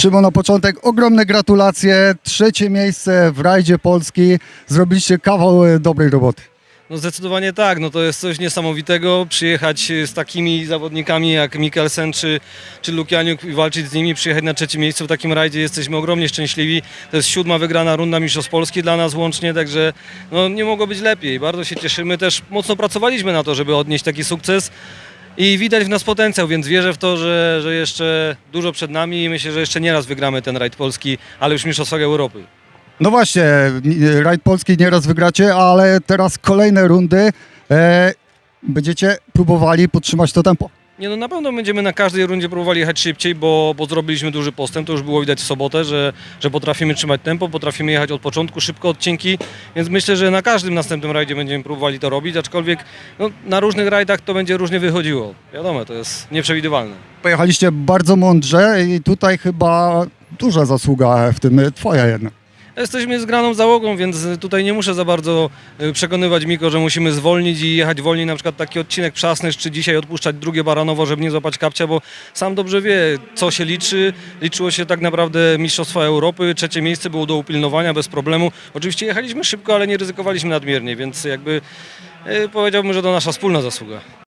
Szymon, na początek ogromne gratulacje. Trzecie miejsce w rajdzie Polski. Zrobiliście kawał e, dobrej roboty. No zdecydowanie tak, no to jest coś niesamowitego, przyjechać z takimi zawodnikami jak Mikkelsen czy, czy Lukianiuk i walczyć z nimi, przyjechać na trzecie miejsce w takim rajdzie, jesteśmy ogromnie szczęśliwi. To jest siódma wygrana runda Mistrzostw Polski dla nas łącznie, także no, nie mogło być lepiej, bardzo się cieszymy, też mocno pracowaliśmy na to, żeby odnieść taki sukces. I widać w nas potencjał, więc wierzę w to, że, że jeszcze dużo przed nami i myślę, że jeszcze nie raz wygramy ten rajd polski, ale już w Mistrzostwach Europy. No właśnie, e, rajd Polski nieraz wygracie, ale teraz kolejne rundy. E, będziecie próbowali podtrzymać to tempo. Nie no na pewno będziemy na każdej rundzie próbowali jechać szybciej, bo, bo zrobiliśmy duży postęp, to już było widać w sobotę, że, że potrafimy trzymać tempo, potrafimy jechać od początku, szybko odcinki, więc myślę, że na każdym następnym rajdzie będziemy próbowali to robić, aczkolwiek no, na różnych rajdach to będzie różnie wychodziło. Wiadomo, to jest nieprzewidywalne. Pojechaliście bardzo mądrze i tutaj chyba duża zasługa w tym twoja jedna. Jesteśmy zgraną załogą, więc tutaj nie muszę za bardzo y, przekonywać Miko, że musimy zwolnić i jechać wolniej, na przykład taki odcinek przasnysz, czy dzisiaj odpuszczać drugie Baranowo, żeby nie złapać kapcia, bo sam dobrze wie, co się liczy. Liczyło się tak naprawdę Mistrzostwa Europy, trzecie miejsce było do upilnowania bez problemu. Oczywiście jechaliśmy szybko, ale nie ryzykowaliśmy nadmiernie, więc jakby y, powiedziałbym, że to nasza wspólna zasługa.